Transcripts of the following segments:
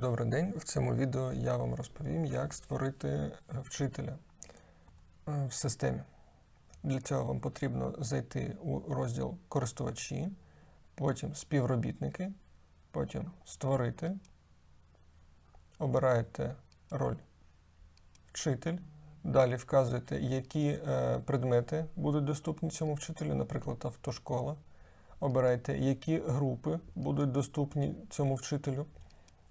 Добрий день. В цьому відео я вам розповім, як створити е, вчителя е, в системі. Для цього вам потрібно зайти у розділ користувачі, потім співробітники, потім створити. Обираєте роль вчитель. Далі вказуєте, які е, предмети будуть доступні цьому вчителю, наприклад, автошкола. Обирайте, які групи будуть доступні цьому вчителю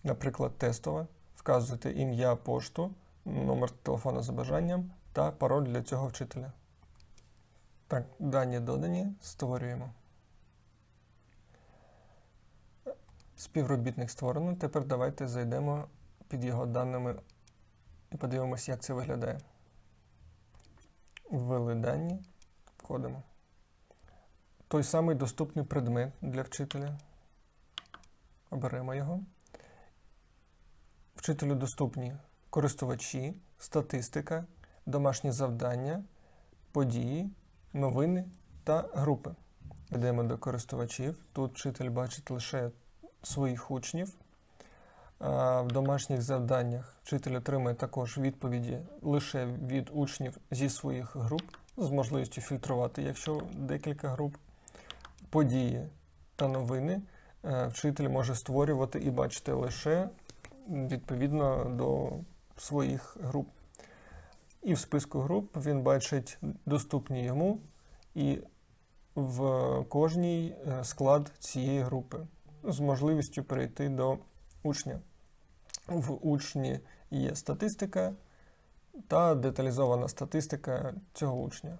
наприклад, тестове, вказуєте ім'я, пошту, номер телефона за бажанням та пароль для цього вчителя. Так, дані додані, створюємо. Співробітник створено. Тепер давайте зайдемо під його даними і подивимося, як це виглядає. Ввели дані, входимо. Той самий доступний предмет для вчителя. Оберемо його. Вчителю доступні користувачі, статистика, домашні завдання, події, новини та групи. Йдемо до користувачів. Тут вчитель бачить лише своїх учнів. В домашніх завданнях вчитель отримує також відповіді лише від учнів зі своїх груп, з можливістю фільтрувати, якщо декілька груп. Події та новини е, вчитель може створювати і бачити лише відповідно до своїх груп. І в списку груп він бачить доступні йому і в кожній е, склад цієї групи з можливістю перейти до учня. В учні є статистика та деталізована статистика цього учня.